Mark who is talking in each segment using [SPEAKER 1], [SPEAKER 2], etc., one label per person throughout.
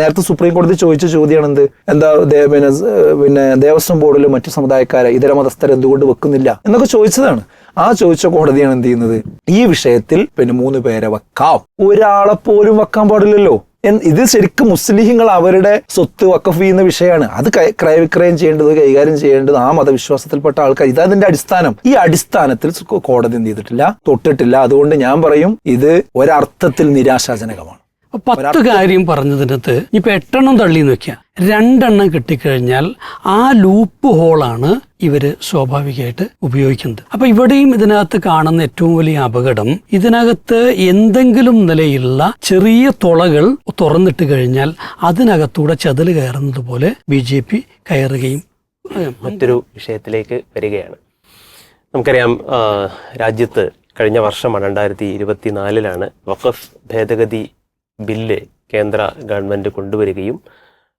[SPEAKER 1] നേരത്തെ സുപ്രീം കോടതി ചോദിച്ച ചോദ്യമാണ് എന്ത് എന്താ പിന്നെ പിന്നെ ദേവസ്വം ബോർഡിൽ മറ്റു സമുദായക്കാരെ ഇതര മതസ്ഥരെ എന്തുകൊണ്ട് വെക്കുന്നില്ല എന്നൊക്കെ ചോദിച്ചതാണ്. ആ ചോദിച്ച കോടതിയാണ് എന്ത് ചെയ്യുന്നത്? ഈ വിഷയത്തിൽ പിന്നെ മൂന്ന് പേരെ വെക്കാം. ഒരാളെ പോലും വെക്കാൻ പാടില്ലല്ലോ. ഇത് ശരിക്കും മുസ്ലിങ്ങൾ അവരുടെ സ്വത്ത് വക്കഫ് ചെയ്യുന്ന വിഷയമാണ്. അത് ക്രയവിക്രയം ചെയ്യേണ്ടത് കൈകാര്യം ചെയ്യേണ്ടത് ആ മതവിശ്വാസത്തിൽപ്പെട്ട ആൾക്കാർ. ഇതതിന്റെ അടിസ്ഥാനം. ഈ അടിസ്ഥാനത്തിൽ കോടതി എന്ത് ചെയ്തിട്ടില്ല? തൊട്ടിട്ടില്ല. അതുകൊണ്ട് ഞാൻ പറയും ഇത് ഒരർത്ഥത്തിൽ നിരാശാജനകമാണ്.
[SPEAKER 2] പത്ത് കാര്യം പറഞ്ഞതിനകത്ത് ഇപ്പൊ എട്ടെണ്ണം തള്ളി നോക്കിയ രണ്ടെണ്ണം കിട്ടിക്കഴിഞ്ഞാൽ ആ ലൂപ്പ് ഹോളാണ് ഇവർ സ്വാഭാവികമായിട്ട് ഉപയോഗിക്കുന്നത്. അപ്പൊ ഇവിടെയും ഇതിനകത്ത് കാണുന്ന ഏറ്റവും വലിയ അപകടം ഇതിനകത്ത് എന്തെങ്കിലും നിലയിലുള്ള ചെറിയ തുളകൾ തുറന്നിട്ട് കഴിഞ്ഞാൽ അതിനകത്തൂടെ ചതിൽ കയറുന്നത് പോലെ ബി ജെ പി കയറുകയും
[SPEAKER 3] മറ്റൊരു വിഷയത്തിലേക്ക് വരികയാണ്. നമുക്കറിയാം രാജ്യത്ത് കഴിഞ്ഞ വർഷമാണ് രണ്ടായിരത്തി ഇരുപത്തിനാലിലാണ് വഖഫ് ഭേദഗതി ബില്ല് കേന്ദ്ര ഗവൺമെന്റ് കൊണ്ടുവരികയും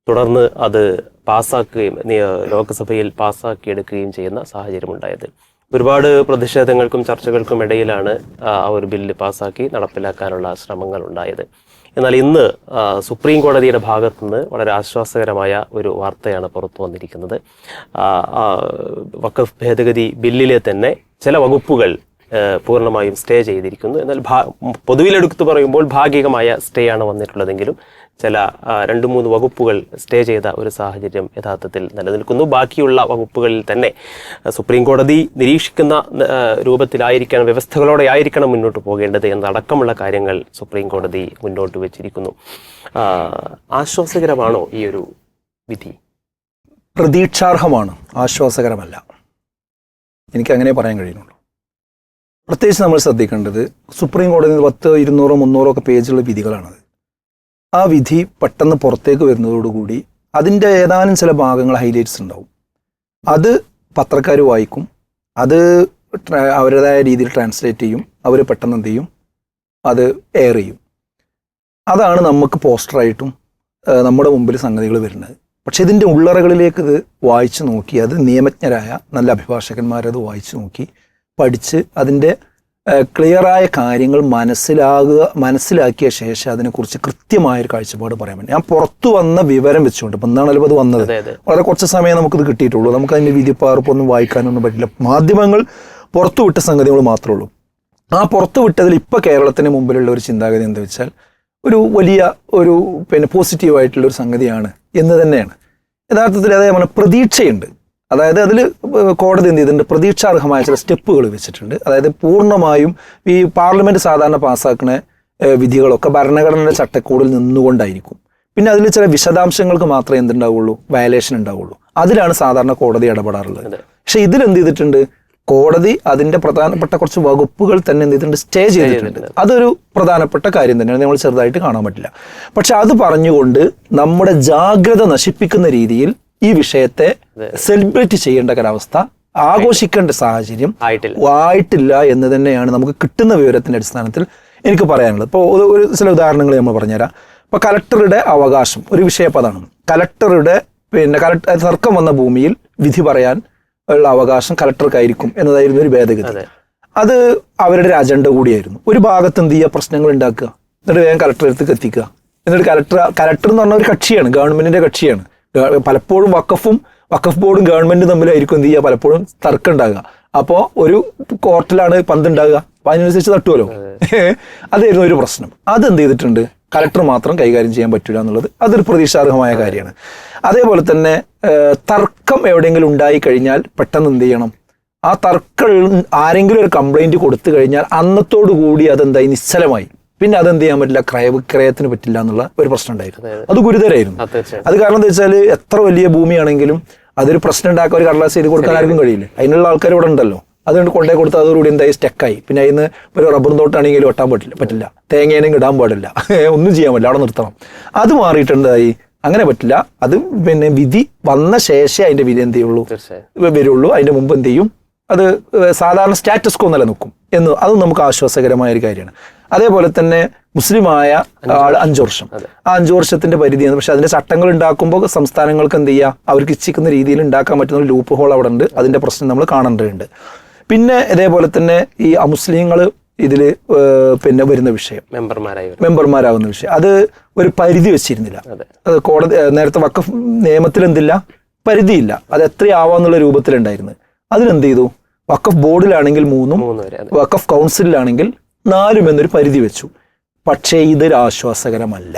[SPEAKER 3] തുടർന്ന് അത് പാസ്സാക്കുകയും ലോക്സഭയിൽ പാസ്സാക്കിയെടുക്കുകയും ചെയ്യുന്ന സാഹചര്യമുണ്ടായത്. ഒരുപാട് പ്രതിഷേധങ്ങൾക്കും ചർച്ചകൾക്കും ഇടയിലാണ് ആ ഒരു ബില്ല് പാസ്സാക്കി നടപ്പിലാക്കാനുള്ള ശ്രമങ്ങൾ ഉണ്ടായത്. എന്നാൽ ഇന്ന് സുപ്രീം കോടതിയുടെ ഭാഗത്തുനിന്ന് വളരെ ആശ്വാസകരമായ ഒരു വാർത്തയാണ് പുറത്തു വന്നിരിക്കുന്നത്. വഖഫ് ഭേദഗതി ബില്ലിലെ തന്നെ ചില വകുപ്പുകൾ പൂർണമായും സ്റ്റേ ചെയ്തിരിക്കുന്നു. എന്നാൽ ഭാ പൊതുവിലെടുത്ത് പറയുമ്പോൾ ഭാഗികമായ സ്റ്റേ ആണ് വന്നിട്ടുള്ളതെങ്കിലും ചില രണ്ട് മൂന്ന് വകുപ്പുകൾ സ്റ്റേ ചെയ്ത ഒരു സാഹചര്യം യഥാർത്ഥത്തിൽ നിലനിൽക്കുന്നു. ബാക്കിയുള്ള വകുപ്പുകളിൽ തന്നെ സുപ്രീം കോടതി നിരീക്ഷിക്കുന്ന രൂപത്തിലായിരിക്കണം വ്യവസ്ഥകളോടെ ആയിരിക്കണം മുന്നോട്ട് പോകേണ്ടത് എന്നടക്കമുള്ള കാര്യങ്ങൾ സുപ്രീം കോടതി മുന്നോട്ട് വെച്ചിരിക്കുന്നു. ആശ്വാസകരമാണോ ഈ ഒരു വിധി?
[SPEAKER 1] പ്രതീക്ഷാർഹമാണ്. ആശ്വാസകരമല്ല. എനിക്ക് അങ്ങനെ പറയാൻ കഴിയുന്നുള്ളൂ. പ്രത്യേകിച്ച് നമ്മൾ ശ്രദ്ധിക്കേണ്ടത് സുപ്രീം കോടതി പത്ത് ഇരുന്നൂറോ മുന്നൂറോ ഒക്കെ പേജുള്ള വിധികളാണത്. ആ വിധി പെട്ടെന്ന് പുറത്തേക്ക് വരുന്നതോടുകൂടി അതിന്റെ ഏതാനും ചില ഭാഗങ്ങൾ ഹൈലൈറ്റ്സ് ഉണ്ടാവും. അത് പത്രക്കാർ വായിക്കും. അത് അവരുടേതായ രീതിയിൽ ട്രാൻസ്ലേറ്റ് ചെയ്യും. അവർ പെട്ടെന്ന് എന്ത് ചെയ്യും? അത് എയർ ചെയ്യും. അതാണ് നമുക്ക് പോസ്റ്ററായിട്ടും നമ്മുടെ മുമ്പിൽ സംഗതികൾ വരുന്നത്. പക്ഷേ ഇതിന്റെ ഉള്ളറകളിലേക്ക് ഇത് വായിച്ചു നോക്കി അത് നിയമജ്ഞരായ നല്ല അഭിഭാഷകന്മാരത് വായിച്ചു നോക്കി പഠിച്ച് അതിന്റെ ക്ലിയറായ കാര്യങ്ങൾ മനസ്സിലാകുക മനസ്സിലാക്കിയ ശേഷം അതിനെക്കുറിച്ച് കൃത്യമായൊരു കാഴ്ചപ്പാട് പറയാൻ പറ്റും ഞാൻ പുറത്തു വന്ന വിവരം വെച്ചുകൊണ്ട് ഇപ്പം എന്താണല്ലോ അത് വന്നത് വളരെ കുറച്ച് സമയം നമുക്കിത് കിട്ടിയിട്ടുള്ളൂ. നമുക്ക് അതിന്റെ വിധിപ്പാർപ്പൊന്നും വായിക്കാനൊന്നും പറ്റില്ല. മാധ്യമങ്ങൾ പുറത്തു വിട്ട സംഗതികൾ മാത്രമേ ഉള്ളൂ. ആ പുറത്തു വിട്ടതിൽ ഇപ്പോൾ കേരളത്തിന് മുമ്പിലുള്ള ഒരു ചിന്താഗതി എന്താ വെച്ചാൽ ഒരു വലിയ ഒരു പിന്നെ പോസിറ്റീവായിട്ടുള്ള ഒരു സംഗതിയാണ് എന്ന് തന്നെയാണ്. യഥാർത്ഥത്തിൽ അതേപോലെ പ്രതീക്ഷയുണ്ട്. അതായത് അതിൽ കോടതി എന്ത് ചെയ്തിട്ടുണ്ട്? പ്രതീക്ഷാർഹമായ ചില സ്റ്റെപ്പുകൾ വെച്ചിട്ടുണ്ട്. അതായത് പൂർണമായും ഈ പാർലമെന്റ് സാധാരണ പാസ്സാക്കുന്ന വിധികളൊക്കെ ഭരണഘടനയുടെ ചട്ടക്കൂടിൽ നിന്നുകൊണ്ടായിരിക്കും. പിന്നെ അതിൽ ചില വിശദാംശങ്ങൾക്ക് മാത്രമേ എന്തുണ്ടാവുള്ളൂ? വയലേഷൻ ഉണ്ടാവുള്ളൂ. അതിലാണ് സാധാരണ കോടതി ഇടപെടാറുള്ളത്. പക്ഷെ ഇതിൽ എന്ത് ചെയ്തിട്ടുണ്ട്? കോടതി അതിന്റെ പ്രധാനപ്പെട്ട കുറച്ച് വകുപ്പുകൾ തന്നെ എന്ത് ചെയ്തിട്ടുണ്ട്? സ്റ്റേ ചെയ്തിട്ടുണ്ട്. അതൊരു പ്രധാനപ്പെട്ട കാര്യം തന്നെയാണ്. നമ്മൾ ചെറുതായിട്ട് കാണാൻ പറ്റില്ല. പക്ഷെ അത് പറഞ്ഞുകൊണ്ട് നമ്മുടെ ജാഗ്രത നശിപ്പിക്കുന്ന രീതിയിൽ ഈ വിഷയത്തെ സെലിബ്രേറ്റ് ചെയ്യേണ്ട ഒരവസ്ഥ ആഘോഷിക്കേണ്ട സാഹചര്യം
[SPEAKER 3] ആയിട്ടില്ല.
[SPEAKER 1] എന്ന് തന്നെയാണ് നമുക്ക് കിട്ടുന്ന വിവരത്തിന്റെ അടിസ്ഥാനത്തിൽ എനിക്ക് പറയാനുള്ളത്. ഇപ്പോൾ ഒരു ചില ഉദാഹരണങ്ങൾ നമ്മൾ പറഞ്ഞുതരാം. ഇപ്പോൾ കലക്ടറുടെ അവകാശം ഒരു വിഷയപദമാണ് കലക്ടറുടെ പിന്നെ കലക്ടർ തർക്കം വന്ന ഭൂമിയിൽ വിധി പറയാൻ ഉള്ള അവകാശം കലക്ടർക്കായിരിക്കും എന്നതായിരുന്നു ഒരു ഭേദഗതി.
[SPEAKER 3] അതെ.
[SPEAKER 1] അവരുടെ ഒരു അജണ്ട കൂടിയായിരുന്നു. ഒരു ഭാഗത്ത് എന്ത് ചെയ്യുക? പ്രശ്നങ്ങൾ ഉണ്ടാക്കുക. എന്നിട്ട് വേഗം കലക്ടർ അടുത്തേക്ക് എത്തിക്കുക. എന്നിട്ട് കലക്ടർ കലക്ടർ എന്ന് പറഞ്ഞ ഒരു കക്ഷിയാണ് ഗവൺമെന്റിന്റെ കക്ഷിയാണ്. പലപ്പോഴും വക്കഫും വക്കഫ് ബോർഡും ഗവൺമെന്റും തമ്മിലായിരിക്കും എന്ത് ചെയ്യുക? പലപ്പോഴും തർക്കം ഉണ്ടാകുക. അപ്പോൾ ഒരു കോർട്ടിലാണ് പന്ത് ഉണ്ടാകുക. അപ്പൊ അതിനനുസരിച്ച് തട്ടുമല്ലോ അതായിരുന്നു ഒരു പ്രശ്നം. അത് അതെന്ത് ചെയ്തിട്ടുണ്ട്? കലക്ടർ മാത്രം കൈകാര്യം ചെയ്യാൻ പറ്റില്ല എന്നുള്ളത് അതൊരു പ്രതീക്ഷാർഹമായ കാര്യമാണ്. അതേപോലെ തന്നെ തർക്കം എവിടെയെങ്കിലും ഉണ്ടായി കഴിഞ്ഞാൽ പെട്ടെന്ന് എന്ത് ചെയ്യണം? ആ തർക്കം ആരെങ്കിലും ഒരു കംപ്ലൈന്റ് കൊടുത്തു കഴിഞ്ഞാൽ അന്നത്തോടു കൂടി അതെന്തായി? നിശ്ചലമായി. പിന്നെ അതെന്ത് ചെയ്യാൻ പറ്റില്ല? ക്രയവിക്രയത്തിന് പറ്റില്ല എന്നുള്ള ഒരു പ്രശ്നം ഉണ്ടായിരുന്നു. അത് ഗുരുതരായിരുന്നു. അത് കാരണം എന്താ വെച്ചാൽ എത്ര വലിയ ഭൂമിയാണെങ്കിലും അതൊരു പ്രശ്നം ഉണ്ടാക്കാൻ ഒരു കടലാസ് ചെയ്ത് കൊടുക്കാൻ ആർക്കും കഴിയില്ല. അതിനുള്ള ആൾക്കാർ ഇവിടെ ഉണ്ടല്ലോ. അതുകൊണ്ട് കൊണ്ടേ കൊടുത്ത് അതോടുകൂടി എന്തായി സ്റ്റക്കായി പിന്നെ അതിന് ഒരു റബ്ബർ തോട്ടാണെങ്കിലും ഒട്ടാൻ പറ്റില്ല പറ്റില്ല. തേങ്ങേനും ഇടാൻ പാടില്ല. ഒന്നും ചെയ്യാൻ പറ്റില്ല. അവിടെ നിർത്തണം. അത് മാറിയിട്ടുണ്ടായി അങ്ങനെ പറ്റില്ല. അത് പിന്നെ വിധി വന്ന ശേഷമേ അതിന്റെ വിധി എന്ത് ചെയ്യുള്ളൂ? വരുള്ളൂ. അതിന്റെ മുമ്പ് എന്ത് ചെയ്യും? അത് സാധാരണ സ്റ്റാറ്റസ്കോ നിലനിൽക്കും എന്ന്. അത് നമുക്ക് ആശ്വാസകരമായ ഒരു കാര്യമാണ്. അതേപോലെ തന്നെ മുസ്ലിമായ ആൾ അഞ്ചു വർഷം. ആ അഞ്ചു വർഷത്തിന്റെ പരിധിയാണ്. പക്ഷെ അതിന്റെ ചട്ടങ്ങൾ ഉണ്ടാക്കുമ്പോൾ സംസ്ഥാനങ്ങൾക്ക് എന്ത് ചെയ്യുക അവർക്ക് ഇച്ഛിക്കുന്ന രീതിയിൽ ഉണ്ടാക്കാൻ പറ്റുന്ന ഒരു ലൂപ്പ് ഹോൾ അവിടെ ഉണ്ട്. അതിന്റെ പ്രശ്നം നമ്മൾ കാണേണ്ടതുണ്ട്. പിന്നെ ഇതേപോലെ തന്നെ ഈ അമുസ്ലിങ്ങൾ ഇതിൽ പിന്നെ വരുന്ന വിഷയം.
[SPEAKER 3] മെമ്പർമാരായി
[SPEAKER 1] മെമ്പർമാരാകുന്ന വിഷയം. അത് ഒരു പരിധി വെച്ചിരുന്നില്ല.
[SPEAKER 3] അത്.
[SPEAKER 1] കോടതി നേരത്തെ വക്കഫ് നിയമത്തിൽ എന്തില്ല? പരിധിയില്ല. അത് എത്രയാവാന്നുള്ള രൂപത്തിലുണ്ടായിരുന്നു. അതിനെന്ത് ചെയ്തു? വക്കഫ് ബോർഡിലാണെങ്കിൽ മൂന്നും വക്കഫ് കൗൺസിലാണെങ്കിൽ നാലും എന്നൊരു പരിധി വെച്ചു. പക്ഷേ ഇതൊരു ആശ്വാസകരമല്ല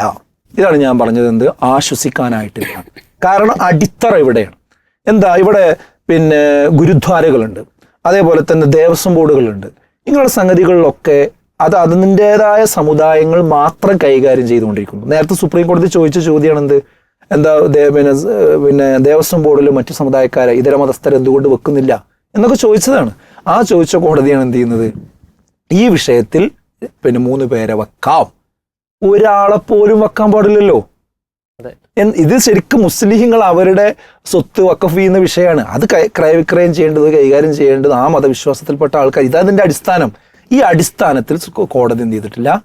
[SPEAKER 1] ഇതാണ് ഞാൻ പറഞ്ഞത് എന്ത്? ആശ്വസിക്കാനായിട്ടില്ല കാരണം അടിത്തറ ഇവിടെയാണ്. എന്താ? ഇവിടെ പിന്നെ ഗുരുദ്വാരകളുണ്ട്. അതേപോലെ തന്നെ ദേവസ്വം ബോർഡുകളുണ്ട്. ഇങ്ങനെയുള്ള സംഗതികളിലൊക്കെ അത് അതിന്റെതായ സമുദായങ്ങൾ മാത്രം കൈകാര്യം ചെയ്തുകൊണ്ടിരിക്കുന്നു. നേരത്തെ സുപ്രീം കോടതി ചോദിച്ച ചോദ്യമാണ് എന്ത്? എന്താ പിന്നെ പിന്നെ ദേവസ്വം ബോർഡിൽ മറ്റു സമുദായക്കാരെ ഇതര മതസ്ഥരെ എന്തുകൊണ്ട് വെക്കുന്നില്ല? എന്നൊക്കെ ചോദിച്ചതാണ്. ആ ചോദിച്ച കോടതിയാണ് എന്ത് ചെയ്യുന്നത്? ഈ വിഷയത്തിൽ പിന്നെ മൂന്ന് പേരെ വെക്കാം. ഒരാളെ പോലും വെക്കാൻ പാടില്ലല്ലോ. ഇത് ശരിക്കും മുസ്ലിങ്ങൾ അവരുടെ സ്വത്ത് വക്കഫ് ചെയ്യുന്ന വിഷയമാണ്. അത് ക്രയവിക്രയം ചെയ്യേണ്ടത് കൈകാര്യം ചെയ്യേണ്ടത് ആ മതവിശ്വാസത്തിൽപ്പെട്ട ആൾക്കാർ. ഇതതിന്റെ അടിസ്ഥാനം. ഈ അടിസ്ഥാനത്തിൽ കോടതി എന്ത് ചെയ്തിട്ടില്ല?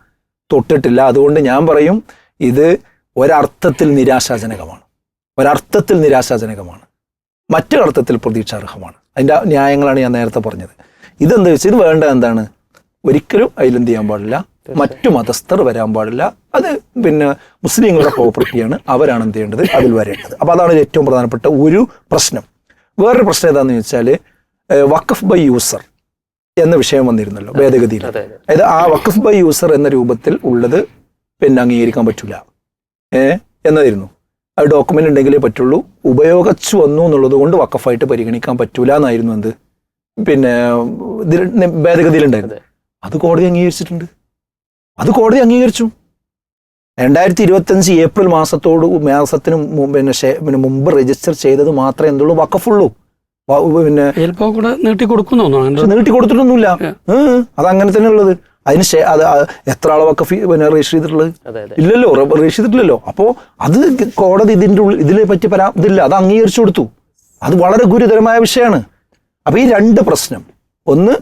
[SPEAKER 1] തൊട്ടിട്ടില്ല. അതുകൊണ്ട് ഞാൻ പറയും ഇത് ഒരർത്ഥത്തിൽ നിരാശാജനകമാണ്. ഒരർത്ഥത്തിൽ നിരാശാജനകമാണ്. മറ്റൊരർത്ഥത്തിൽ പ്രതീക്ഷാർഹമാണ്. അതിന്റെ ന്യായങ്ങളാണ് ഞാൻ നേരത്തെ പറഞ്ഞത്. ഇതെന്താ വെച്ചാൽ ഇത് വേണ്ട എന്താണ്? ഒരിക്കലും അതിലെന്ത് ചെയ്യാൻ പാടില്ല. മറ്റു മതസ്ഥർ വരാൻ പാടില്ല. അത് പിന്നെ മുസ്ലിങ്ങളുടെ പ്രോപ്പർട്ടിയാണ്. അവരാണ് എന്ത് ചെയ്യേണ്ടത്? അതിൽ വരേണ്ടത്. അപ്പോൾ അതാണ് ഏറ്റവും പ്രധാനപ്പെട്ട ഒരു പ്രശ്നം. വേറൊരു പ്രശ്നം ഏതാണെന്ന് ചോദിച്ചാൽ വഖഫ് ബൈ യൂസർ എന്ന വിഷയം വന്നിരുന്നല്ലോ ഭേദഗതിയിൽ.
[SPEAKER 3] അതെ അതെ.
[SPEAKER 1] അതായത് ആ വഖഫ് ബൈ യൂസർ എന്ന രൂപത്തിൽ ഉള്ളത് പിന്നെ അംഗീകരിക്കാൻ പറ്റില്ല ഏ എന്നതായിരുന്നു. അത് ഡോക്യുമെന്റ് ഉണ്ടെങ്കിലേ പറ്റുള്ളൂ. ഉപയോഗിച്ചു വന്നു എന്നുള്ളത് കൊണ്ട് വക്കഫായിട്ട് പരിഗണിക്കാൻ പറ്റൂല എന്നായിരുന്നു എന്ത്? പിന്നെ ഭേദഗതിയിലുണ്ടായിരുന്നത് ഭേദഗതിയിലുണ്ടായിരുന്നു
[SPEAKER 3] അതെ.
[SPEAKER 1] കോടതി അംഗീകരിച്ചിട്ടുണ്ട്. അത് കോടതി അംഗീകരിച്ചു. രണ്ടായിരത്തി ഇരുപത്തഞ്ച് ഏപ്രിൽ മാസത്തോട് മാസത്തിന് പിന്നെ പിന്നെ മുമ്പ് രജിസ്റ്റർ ചെയ്തത് മാത്രമേ എന്തുള്ളൂ വക്കഫുള്ളൂ പിന്നെ
[SPEAKER 2] നീട്ടി
[SPEAKER 1] കൊടുത്തിട്ടൊന്നുമില്ല. അത് അങ്ങനെ തന്നെ ഉള്ളത്. അതിന് അത് എത്ര ആളെ വക്കഫ് പിന്നെ രജിസ്റ്റർ ചെയ്തിട്ടുള്ളത്? ഇല്ലല്ലോ രജിസ്റ്റർ ചെയ്തിട്ടില്ലല്ലോ. അപ്പോൾ അത് കോടതി ഇതിന്റെ ഉള്ളിൽ ഇതിനെ പറ്റി പരാ ഇതില്ല അത് അംഗീകരിച്ചു കൊടുത്തു. അത് വളരെ ഗുരുതരമായ വിഷയമാണ്. അപ്പോൾ ഈ രണ്ട് പ്രശ്നം. ഒന്ന്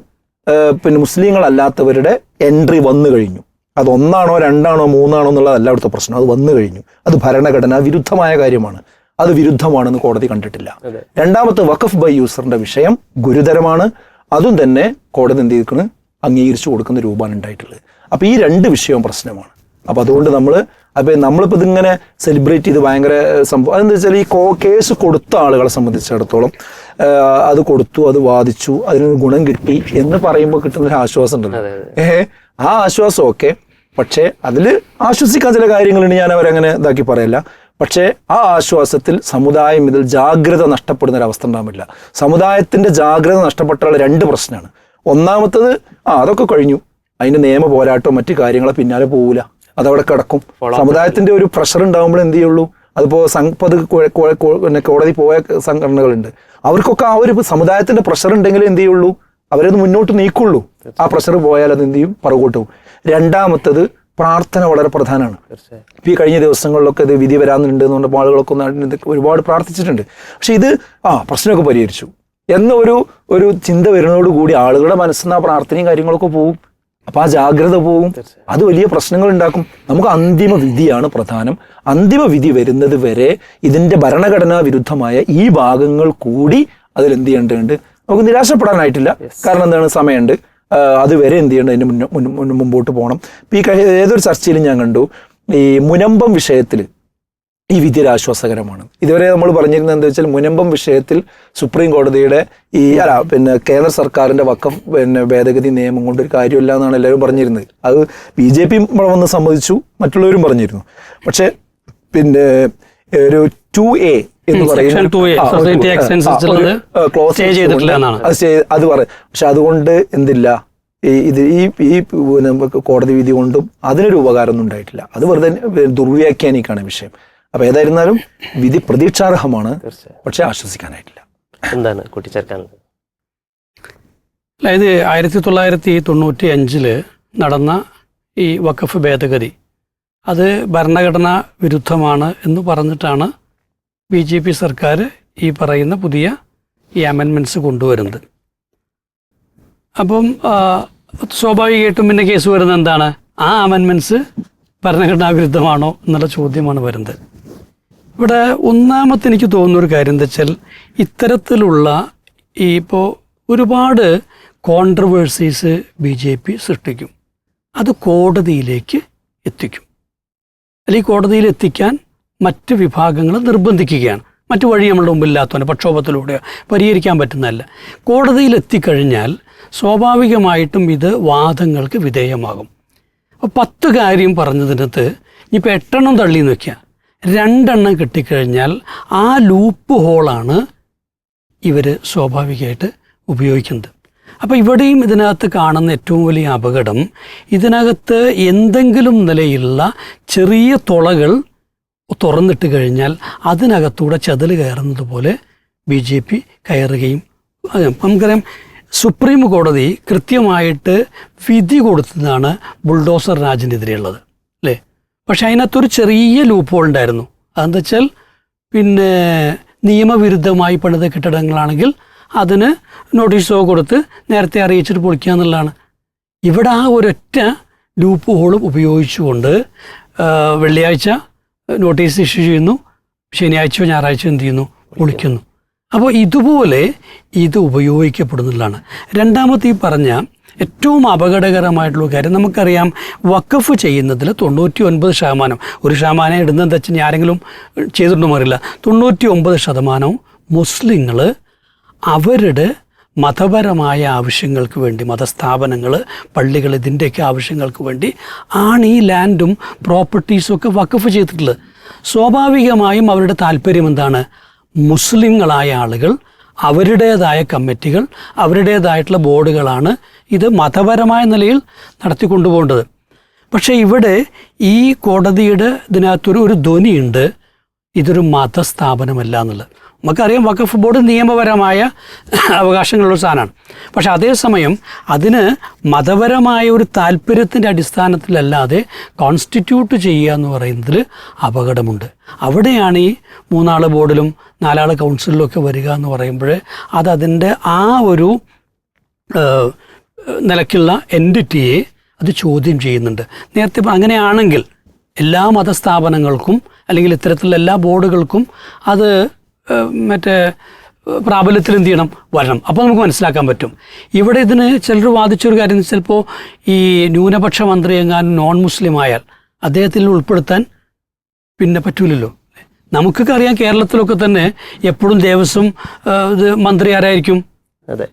[SPEAKER 1] പിന്നെ മുസ്ലിങ്ങളല്ലാത്തവരുടെ എൻട്രി വന്നു കഴിഞ്ഞു. അത് ഒന്നാണോ രണ്ടാണോ മൂന്നാണോ എന്നുള്ളതല്ല അവിടുത്തെ പ്രശ്നം. അത് വന്നു കഴിഞ്ഞു. അത് ഭരണഘടന വിരുദ്ധമായ കാര്യമാണ്. അത് വിരുദ്ധമാണെന്ന് കോടതി കണ്ടിട്ടില്ല. രണ്ടാമത്തെ വഖഫ് ബൈ യൂസറിന്റെ വിഷയം ഗുരുതരമാണ്. അതും തന്നെ കോടതി എന്ത് ചെയ്തിരിക്കുന്നത് അംഗീകരിച്ചു കൊടുക്കുന്ന രൂപമാണ് ഉണ്ടായിട്ടുള്ളത്. അപ്പൊ ഈ രണ്ട് വിഷയവും പ്രശ്നമാണ്. അപ്പൊ അതുകൊണ്ട് നമ്മൾ അപ്പൊ നമ്മളിപ്പോൾ ഇതിങ്ങനെ സെലിബ്രേറ്റ് ചെയ്ത് ഭയങ്കര സംഭവം. അതെന്താ വെച്ചാൽ ഈ കോ കേസ് കൊടുത്ത ആളുകളെ സംബന്ധിച്ചിടത്തോളം അത് കൊടുത്തു അത് വാദിച്ചു അതിന് ഗുണം കിട്ടി എന്ന് പറയുമ്പോൾ കിട്ടുന്ന ഒരു ആശ്വാസം ഉണ്ടല്ലോ. ഏഹ് ആ ആശ്വാസം ഓക്കെ. പക്ഷേ അതിൽ ആശ്വസിക്കാൻ ചില കാര്യങ്ങളുണ്ട്. ഞാൻ അവരങ്ങനെ ഇതാക്കി പറയല്ല. പക്ഷേ ആ ആശ്വാസത്തിൽ സമുദായം ഇതിൽ ജാഗ്രത നഷ്ടപ്പെടുന്ന ഒരു അവസ്ഥ ഉണ്ടാവില്ല. സമുദായത്തിന്റെ ജാഗ്രത നഷ്ടപ്പെട്ടാൽ രണ്ട് പ്രശ്നമാണ്. ഒന്നാമത്തത് ആ അതൊക്കെ കഴിഞ്ഞു. അതിന്റെ നിയമ പോരാട്ടോ മറ്റു കാര്യങ്ങളെ പിന്നാലെ പോവില്ല അതവിടെ കിടക്കും. സമുദായത്തിന്റെ ഒരു പ്രഷർ ഉണ്ടാകുമ്പോൾ എന്ത് ചെയ്യുള്ളൂ? അതിപ്പോ സം- ഇപ്പൊ അത് കോ- കോ- കോ- പിന്നെ കോടതി പോയ സംഘടനകളുണ്ട്. അവർക്കൊക്കെ ആ ഒരു സമുദായത്തിന്റെ പ്രഷർ ഉണ്ടെങ്കിൽ എന്ത് ചെയ്യുള്ളൂ? അവരത് മുന്നോട്ട് നീക്കുള്ളൂ. ആ പ്രഷർ പോയാൽ അത് എന്ത് ചെയ്യും? പുറകോട്ട് പോകും. രണ്ടാമത്തത് പ്രാർത്ഥന വളരെ പ്രധാനമാണ്. ഈ കഴിഞ്ഞ ദിവസങ്ങളിലൊക്കെ ഇത് വിധി വരാനുണ്ട് എന്ന് പറഞ്ഞപ്പോൾ ആളുകളൊക്കെ ഒന്ന് ഒരുപാട് പ്രാർത്ഥിച്ചിട്ടുണ്ട്. പക്ഷെ ഇത് ആ പ്രശ്നമൊക്കെ പരിഹരിച്ചു. എന്നൊരു ഒരു ചിന്ത വരുന്നതോടുകൂടി ആളുകളുടെ മനസ്സിൽ നിന്ന് ആ പ്രാർത്ഥനയും കാര്യങ്ങളൊക്കെ പോകും അപ്പൊ ആ ജാഗ്രത പോകും അത് വലിയ പ്രശ്നങ്ങൾ ഉണ്ടാക്കും നമുക്ക് അന്തിമ വിധിയാണ് പ്രധാനം. അന്തിമ വിധി വരുന്നത് വരെ ഇതിന്റെ ഭരണഘടനാ വിരുദ്ധമായ ഈ ഭാഗങ്ങൾ കൂടി അതിൽ എന്ത് ചെയ്യേണ്ടതുണ്ട്? നമുക്ക് നിരാശപ്പെടാനായിട്ടില്ല. കാരണം എന്താണ്? സമയമുണ്ട്. അതുവരെ എന്ത് ചെയ്യണം അതിന് മുന്നോ- മുമ്പോട്ട് പോകണം. ഇപ്പം ഈ ഏതൊരു ചർച്ചയിലും ഞാൻ കണ്ടു. ഈ മുനമ്പം വിഷയത്തിൽ ഈ വിധി ഒരു ആശ്വാസകരമാണ് ഇതുവരെ നമ്മൾ പറഞ്ഞിരുന്നത് എന്താ വെച്ചാൽ മുനമ്പം വിഷയത്തിൽ സുപ്രീം കോടതിയുടെ ഈ അല്ല പിന്നെ കേന്ദ്ര സർക്കാരിന്റെ വക്കം പിന്നെ ഭേദഗതി നിയമം കൊണ്ട് ഒരു കാര്യമില്ല എന്നാണ് എല്ലാവരും പറഞ്ഞിരുന്നത്. അത് ബി ജെ പി വന്ന് സമ്മതിച്ചു മറ്റുള്ളവരും പറഞ്ഞിരുന്നു. പക്ഷേ പിന്നെ ഒരു ടു എ എന്ന്
[SPEAKER 2] പറയുന്നത്
[SPEAKER 1] പറയുന്ന
[SPEAKER 2] section 2A,
[SPEAKER 1] ആ, ഒരു-
[SPEAKER 2] society
[SPEAKER 1] ആ,
[SPEAKER 2] acts
[SPEAKER 1] ആ,
[SPEAKER 2] അനുസരിച്ചുള്ളത്
[SPEAKER 1] ഒരു, ആ, clause
[SPEAKER 2] stay ചെയ്തിട്ടില്ല എന്നാണ്.
[SPEAKER 1] അത് ചെയ്- അത് പറയും പക്ഷെ അതുകൊണ്ട് എന്തില്ല? ഈ ഇത് ഈ ഈ കോടതി വിധി കൊണ്ടും അതിനൊരു ഉപകാരമൊന്നും ഉണ്ടായിട്ടില്ല. അത് വെറുതെ ദുർവ്യാഖ്യാനിക്കാണ് വിഷയം. അപ്പൊ ഏതായിരുന്നാലും വിധി പ്രതീക്ഷാർഹമാണ്. പക്ഷേ ആശ്വസിക്കാനായിട്ടില്ല.
[SPEAKER 3] എന്താണ് കൂട്ടിച്ചേർക്കാനുള്ളത്
[SPEAKER 2] അതായത് ആയിരത്തി തൊള്ളായിരത്തി തൊണ്ണൂറ്റി അഞ്ചിൽ നടന്ന ഈ വഖഫ് ഭേദഗതി. അത് ഭരണഘടനാ വിരുദ്ധമാണ് എന്ന് പറഞ്ഞിട്ടാണ് ബി ജെ പി സർക്കാർ ഈ പറയുന്ന പുതിയ ഈ അമെൻമെന്റ്സ് കൊണ്ടുവരുന്നത്. അപ്പം സ്വാഭാവികമായിട്ടും പിന്നെ കേസ് വരുന്നത് എന്താണ്? ആ അമെൻമെന്റ്സ് ഭരണഘടനാ വിരുദ്ധമാണോ എന്നുള്ള ചോദ്യമാണ് വരുന്നത്. ഇവിടെ ഒന്നാമത്തെ എനിക്ക് തോന്നുന്ന ഒരു കാര്യം എന്താ വെച്ചാൽ ഇത്തരത്തിലുള്ള ഈ ഇപ്പോൾ ഒരുപാട് കോൺട്രവേഴ്സീസ് ബി ജെ പി സൃഷ്ടിക്കും. അത് കോടതിയിലേക്ക് എത്തിക്കും. അല്ലെങ്കിൽ കോടതിയിൽ എത്തിക്കാൻ മറ്റ് വിഭാഗങ്ങൾ നിർബന്ധിക്കുകയാണ്. മറ്റു വഴി നമ്മളുടെ മുമ്പില്ലാത്തവന് പ്രക്ഷോഭത്തിലൂടെയോ പരിഹരിക്കാൻ പറ്റുന്നതല്ല. കോടതിയിൽ എത്തിക്കഴിഞ്ഞാൽ സ്വാഭാവികമായിട്ടും ഇത് വാദങ്ങൾക്ക് വിധേയമാകും. അപ്പോൾ പത്ത് കാര്യം പറഞ്ഞതിനകത്ത് ഇനിയിപ്പോൾ എട്ടെണ്ണം തള്ളി എന്ന് രണ്ടെണ്ണം കിട്ടിക്കഴിഞ്ഞാൽ ആ ലൂപ്പ് ഹോളാണ് ഇവർ സ്വാഭാവികമായിട്ട് ഉപയോഗിക്കുന്നത്. അപ്പോൾ ഇവിടെയും ഇതിനകത്ത് കാണുന്ന ഏറ്റവും വലിയ അപകടം ഇതിനകത്ത് എന്തെങ്കിലും നിലയിലുള്ള ചെറിയ തുളകൾ തുറന്നിട്ട് കഴിഞ്ഞാൽ അതിനകത്തൂടെ ചതിൽ കയറുന്നത് പോലെ ബി ജെ പി കയറുകയും നമുക്കറിയാം സുപ്രീം കോടതി കൃത്യമായിട്ട് വിധി കൊടുത്തതാണ് ബുൾഡോസർ രാജിനെതിരെയുള്ളത്. പക്ഷെ അതിനകത്തൊരു ചെറിയ ലൂപ്പ് ഹോൾ ഉണ്ടായിരുന്നു. അതെന്താ വെച്ചാൽ പിന്നെ നിയമവിരുദ്ധമായി പണിത കെട്ടിടങ്ങളാണെങ്കിൽ അതിന് നോട്ടീസോ കൊടുത്ത് നേരത്തെ അറിയിച്ചിട്ട് പൊളിക്കുക എന്നുള്ളതാണ്. ഇവിടെ ആ ഒരൊറ്റ ലൂപ്പ് ഹോളും ഉപയോഗിച്ചുകൊണ്ട് വെള്ളിയാഴ്ച നോട്ടീസ് ഇഷ്യൂ ചെയ്യുന്നു. ശനിയാഴ്ചയോ ഞായറാഴ്ചയോ എന്ത് ചെയ്യുന്നു? പൊളിക്കുന്നു. അപ്പോൾ ഇതുപോലെ ഇത് ഉപയോഗിക്കപ്പെടുന്നതാണ്. രണ്ടാമത്തെ ഈ പറഞ്ഞ ഏറ്റവും അപകടകരമായിട്ടുള്ള കാര്യം. നമുക്കറിയാം വക്കഫ് ചെയ്യുന്നതിൽ തൊണ്ണൂറ്റി ഒൻപത് ശതമാനം. ഒരു ശതമാനം ഇടുന്നത് വെച്ചാൽ ആരെങ്കിലും ചെയ്തിട്ടുണ്ടോ അറിയില്ല. തൊണ്ണൂറ്റി ഒമ്പത് ശതമാനവും മുസ്ലിങ്ങൾ അവരുടെ മതപരമായ ആവശ്യങ്ങൾക്ക് വേണ്ടി മതസ്ഥാപനങ്ങൾ പള്ളികൾ ഇതിന്റെയൊക്കെ ആവശ്യങ്ങൾക്ക് വേണ്ടി ആണ് ഈ ലാൻഡും പ്രോപ്പർട്ടീസും ഒക്കെ വക്കഫ് ചെയ്തിട്ടുള്ളത്. സ്വാഭാവികമായും അവരുടെ താല്പര്യം എന്താണ്? മുസ്ലിങ്ങളായ ആളുകൾ അവരുടേതായ കമ്മിറ്റികൾ അവരുടേതായിട്ടുള്ള ബോർഡുകളാണ് ഇത് മതപരമായ നിലയിൽ നടത്തിക്കൊണ്ടുപോകേണ്ടത്. പക്ഷേ ഇവിടെ ഈ കോടതിയുടെ ഇതിനകത്തൊരു ഒരു ധ്വനിയുണ്ട്. ഇതൊരു മതസ്ഥാപനമല്ല എന്നുള്ളത്. നമുക്കറിയാം വഖഫ് ബോർഡ് നിയമപരമായ അവകാശങ്ങളുള്ള സാധനമാണ്. പക്ഷെ അതേസമയം അതിന് മതപരമായ ഒരു താല്പര്യത്തിന്റെ അടിസ്ഥാനത്തിലല്ലാതെ കോൺസ്റ്റിറ്റ്യൂട്ട് ചെയ്യുക എന്ന് പറയുന്നതിൽ അപകടമുണ്ട്. അവിടെയാണ് ഈ മൂന്നാൾ ബോർഡിലും നാലാൾ കൗൺസിലിലും ഒക്കെ വരിക എന്ന് പറയുമ്പോൾ അത് അതിന്റെ ആ ഒരു നിലയ്ക്കുള്ള എന്റിറ്റിയെ അത് ചോദ്യം ചെയ്യുന്നുണ്ട്. നേരത്തെ അങ്ങനെയാണെങ്കിൽ എല്ലാ മതസ്ഥാപനങ്ങൾക്കും അല്ലെങ്കിൽ ഇത്തരത്തിലുള്ള എല്ലാ ബോർഡുകൾക്കും അത് മറ്റേ പ്രാബല്യത്തിൽ എന്ത് ചെയ്യണം? വരണം. അപ്പോൾ നമുക്ക് മനസ്സിലാക്കാൻ പറ്റും. ഇവിടെ ഇതിന് ചിലർ വാദിച്ചൊരു കാര്യം ചിലപ്പോൾ ഈ ന്യൂനപക്ഷ മന്ത്രി എങ്ങാനും നോൺ മുസ്ലിം ആയാൽ അദ്ദേഹത്തിൽ ഉൾപ്പെടുത്താൻ പിന്നെ പറ്റൂലല്ലോ. നമുക്കൊക്കെ അറിയാം കേരളത്തിലൊക്കെ തന്നെ എപ്പോഴും ദേവസ്വം ഇത് മന്ത്രി ആരായിരിക്കും?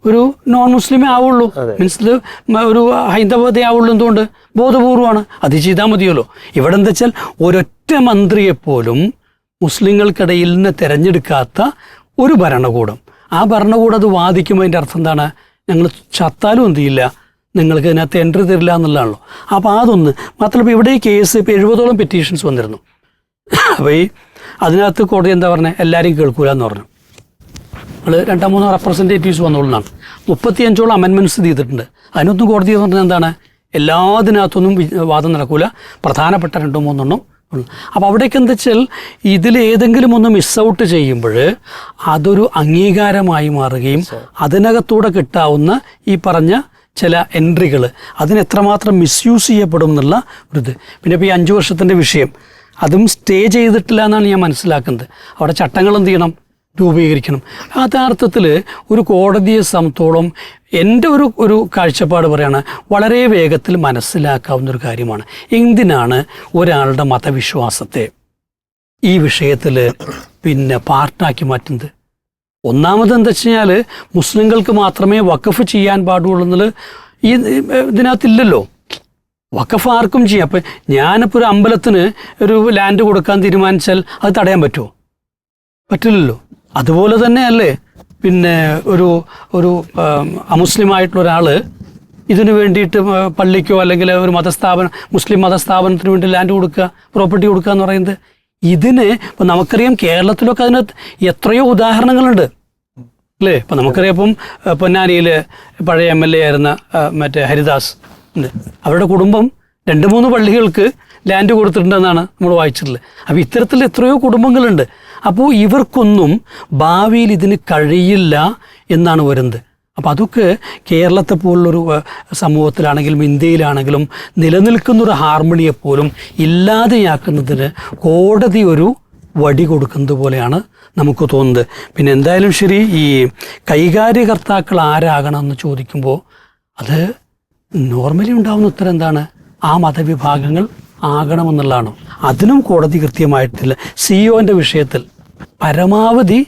[SPEAKER 2] ഒരു നോൺ മുസ്ലിമേ ആവുള്ളൂ മീൻസ് ഇത് ഒരു ഹൈന്ദവതേ ആവുള്ളൂ എന്തുകൊണ്ട്? ബോധപൂർവമാണ്. അത് ചെയ്താൽ മതിയല്ലോ. ഇവിടെ എന്താ വെച്ചാൽ ഒരൊറ്റ മന്ത്രിയെപ്പോലും മുസ്ലിങ്ങൾക്കിടയിൽ നിന്ന് തിരഞ്ഞെടുക്കാത്ത ഒരു ഭരണകൂടം. ആ ഭരണകൂടം അത് വാദിക്കുമ്പോൾ അതിന്റെ അർത്ഥം എന്താണ്? ഞങ്ങൾ ചത്താലും എന്ത് ചെയ്യില്ല? നിങ്ങൾക്ക് ഇതിനകത്ത് എൻട്രി തരില്ല എന്നുള്ളതാണല്ലോ. അപ്പോൾ അതൊന്ന് മാത്രമല്ല ഇവിടെ ഈ കേസ് ഇപ്പോൾ എഴുപതോളം പെറ്റീഷൻസ് വന്നിരുന്നു. അപ്പോൾ ഈ അതിനകത്ത് കോടതി എന്താ പറഞ്ഞത് എല്ലാവരെയും കേൾക്കൂല എന്ന് പറഞ്ഞു. നമ്മൾ രണ്ടാം മൂന്നോ റെപ്രസെന്റേറ്റീവ്സ് വന്നോളാണ് മുപ്പത്തിയഞ്ചോളം അമെൻമെന്റ്സ് ചെയ്തിട്ടുണ്ട്. അതിനൊന്നും കോടതി എന്ന് പറഞ്ഞാൽ എന്താണ്? എല്ലാത്തിനകത്തൊന്നും വാദം നടക്കൂല. പ്രധാനപ്പെട്ട രണ്ടോ മൂന്നെണ്ണം ഉള്ളു അപ്പോൾ അവിടേക്ക് എന്താ വെച്ചാൽ ഇതിൽ ഏതെങ്കിലും ഒന്ന് മിസ് ഔട്ട് ചെയ്യുമ്പോൾ അതൊരു അംഗീകാരമായി മാറുകയും അതിനകത്തൂടെ കിട്ടാവുന്ന ഈ പറഞ്ഞ ചില എൻട്രികൾ അതിന് എത്രമാത്രം മിസ്യൂസ് ചെയ്യപ്പെടും എന്നുള്ള ഒരു ഇത്. പിന്നെ ഇപ്പോൾ ഈ അഞ്ച് വർഷത്തിന്റെ വിഷയം. അതും സ്റ്റേ ചെയ്തിട്ടില്ല എന്നാണ് ഞാൻ മനസ്സിലാക്കുന്നത്. അവിടെ ചട്ടങ്ങൾ എന്ത് ചെയ്യണം? രൂപീകരിക്കണം. യഥാർത്ഥത്തിൽ ഒരു കോടതിയെ സംബന്ധിച്ചോളം എന്റെ ഒരു ഒരു കാഴ്ചപ്പാട് പറയാണ് വളരെ വേഗത്തിൽ മനസ്സിലാക്കാവുന്ന ഒരു കാര്യമാണ്. എന്തിനാണ് ഒരാളുടെ മതവിശ്വാസത്തെ ഈ വിഷയത്തിൽ പിന്നെ പാർട്ടാക്കി മാറ്റുന്നത്? ഒന്നാമത് എന്താ വെച്ച് കഴിഞ്ഞാൽ മുസ്ലിങ്ങൾക്ക് മാത്രമേ വഖഫ് ചെയ്യാൻ പാടുള്ളൂ എന്നുള്ളത് ഈ ഇതിനകത്തില്ലല്ലോ. വഖഫ് ആർക്കും ചെയ്യാം. അപ്പം ഞാനിപ്പോൾ ഒരു അമ്പലത്തിന് ഒരു ലാൻഡ് കൊടുക്കാൻ തീരുമാനിച്ചാൽ അത് തടയാൻ പറ്റുമോ പറ്റില്ലല്ലോ. അതുപോലെ തന്നെയല്ലേ? പിന്നെ ഒരു ഒരു അമുസ്ലിം അമുസ്ലിമായിട്ടുള്ള ഒരാൾ ഇതിനു വേണ്ടിയിട്ട് പള്ളിക്കോ അല്ലെങ്കിൽ ഒരു മതസ്ഥാപനം മുസ്ലിം മതസ്ഥാപനത്തിന് വേണ്ടി ലാൻഡ് കൊടുക്കുക പ്രോപ്പർട്ടി കൊടുക്കുക എന്ന് പറയുന്നത് ഇതിന് ഇപ്പം നമുക്കറിയാം കേരളത്തിലൊക്കെ അതിന് എത്രയോ ഉദാഹരണങ്ങളുണ്ട്. അല്ലേ? ഇപ്പം നമുക്കറിയാം ഇപ്പം പൊന്നാനിയിൽ പഴയ എം എൽ എ ആയിരുന്ന മറ്റേ ഹരിദാസ് ഉണ്ട്. അവരുടെ കുടുംബം രണ്ട് മൂന്ന് പള്ളികൾക്ക് ലാൻഡ് കൊടുത്തിട്ടുണ്ടെന്നാണ് നമ്മൾ വായിച്ചിട്ടുള്ളത്. അപ്പോൾ ഇത്തരത്തിൽ എത്രയോ കുടുംബങ്ങളുണ്ട്. അപ്പോൾ ഇവർക്കൊന്നും ഭാവിയിൽ ഇതിന് കഴിയില്ല എന്നാണ് വരുന്നത്. അപ്പം അതൊക്കെ കേരളത്തെ പോലുള്ളൊരു സമൂഹത്തിലാണെങ്കിലും ഇന്ത്യയിലാണെങ്കിലും നിലനിൽക്കുന്നൊരു ഹാർമണിയെപ്പോലും ഇല്ലാതെയാക്കുന്നതിന് കോടതി ഒരു വടി കൊടുക്കുന്നത് പോലെയാണ് നമുക്ക് തോന്നുന്നത്. പിന്നെ എന്തായാലും ശരി ഈ കൈകാര്യകർത്താക്കൾ ആരാകണം എന്ന് ചോദിക്കുമ്പോൾ അത് നോർമലി ഉണ്ടാകുന്ന ഉത്തരം എന്താണ്? ആ മതവിഭാഗങ്ങൾ ആകണമെന്നുള്ളതാണ്. അതിനും കോടതി കൃത്യമായിട്ടില്ല. സിഇഒന്റെ വിഷയത്തിൽ പരമാവധി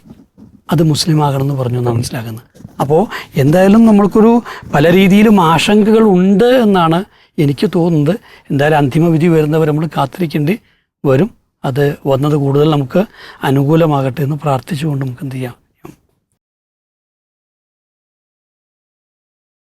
[SPEAKER 2] അത് മുസ്ലിം എന്ന് പറഞ്ഞു എന്നാണ് മനസ്സിലാക്കുന്നത്. അപ്പോൾ എന്തായാലും നമ്മൾക്കൊരു പല രീതിയിലും ആശങ്കകൾ ഉണ്ട് എന്നാണ് എനിക്ക് തോന്നുന്നത്. എന്തായാലും അന്തിമവിധി വരുന്നവർ നമ്മൾ കാത്തിരിക്കേണ്ടി വരും. അത് വന്നത് കൂടുതൽ നമുക്ക് അനുകൂലമാകട്ടെ എന്ന് പ്രാർത്ഥിച്ചുകൊണ്ട് നമുക്ക് എന്ത് ചെയ്യാം?